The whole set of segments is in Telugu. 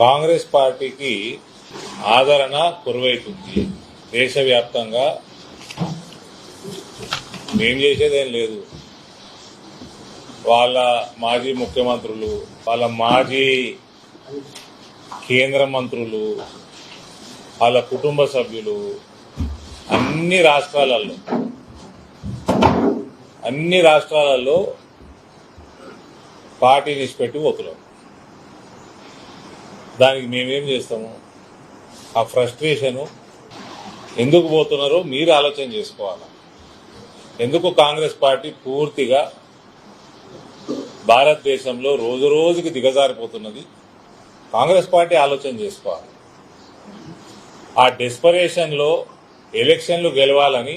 కాంగ్రెస్ పార్టీకి ఆదరణ కురువైతుంది. దేశవ్యాప్తంగా మేం చేసేదేం లేదు. వాళ్ళ మాజీ ముఖ్యమంత్రులు వాళ్ళ మాజీ కేంద్ర మంత్రులు వాళ్ళ కుటుంబ సభ్యులు అన్ని రాష్ట్రాలలో అన్ని రాష్ట్రాలలో పార్టీని నిష్పెట్టి పోతున్నాం దానికి మేమేం చేస్తాము? ఆ ఫ్రస్ట్రేషను ఎందుకు పోతున్నారో మీరు ఆలోచన చేసుకోవాలి. ఎందుకు కాంగ్రెస్ పార్టీ పూర్తిగా భారతదేశంలో రోజు రోజుకి దిగజారిపోతున్నది? కాంగ్రెస్ పార్టీ ఆలోచన చేసుకోవాలి. ఆ డెస్పరేషన్లో ఎలక్షన్లు గెలవాలని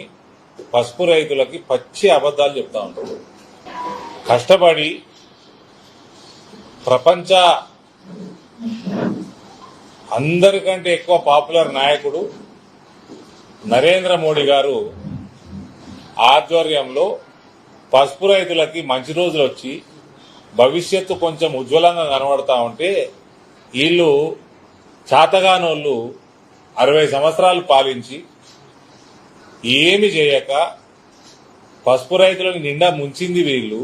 పసుపు రైతులకి పచ్చి అబద్ధాలు చెప్తా ఉంటారు కష్టపడి ప్రపంచ అందరికంటే ఎక్కువ పాపులర్ నాయకుడు నరేంద్ర మోడీ గారు ఆధ్వర్యంలో పసుపు రైతులకి మంచి రోజులు వచ్చి భవిష్యత్తు కొంచెం ఉజ్వలంగా కనబడతా ఉంటే వీళ్ళు చాతగానోళ్ళు అరవై సంవత్సరాలు పాలించి ఏమి చేయక పసుపు రైతులను నిండా ముంచింది వీళ్ళు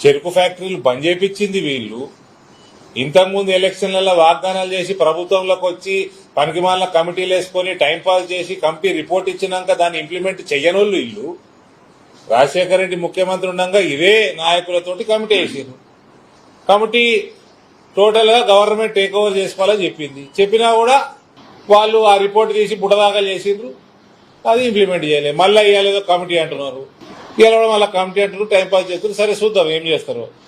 చెరుకు ఫ్యాక్టరీలు బంద్ చేపించింది వీళ్ళు ఇంతకుముందు ఎలక్షన్లలో వాగ్దానాలు చేసి ప్రభుత్వంలోకి వచ్చి పనికిమాలిన కమిటీలు వేసుకొని టైంపాస్ చేసి కమిటీ రిపోర్ట్ ఇచ్చినాక దాన్ని ఇంప్లిమెంట్ చేయనోళ్ళు ఇల్లు. రాజశేఖర రెడ్డి ముఖ్యమంత్రి ఉండగా ఇదే నాయకులతోటి కమిటీ వేసారు కమిటీ టోటల్గా గవర్నమెంట్ టేక్ ఓవర్ చేసుకోవాలని చెప్పింది. చెప్పినా కూడా వాళ్ళు ఆ రిపోర్ట్ తీసి బుడదాకా చేసిండ్రు. అది ఇంప్లిమెంట్ చేయలేదు మళ్ళీ ఇవ్వలేదో కమిటీ అంటున్నారు. ఇవ్వడం కూడా మళ్ళీ కమిటీ అంటున్నారు టైం పాస్ చేస్తున్నారు. సరే చూద్దాం ఏం చేస్తారు.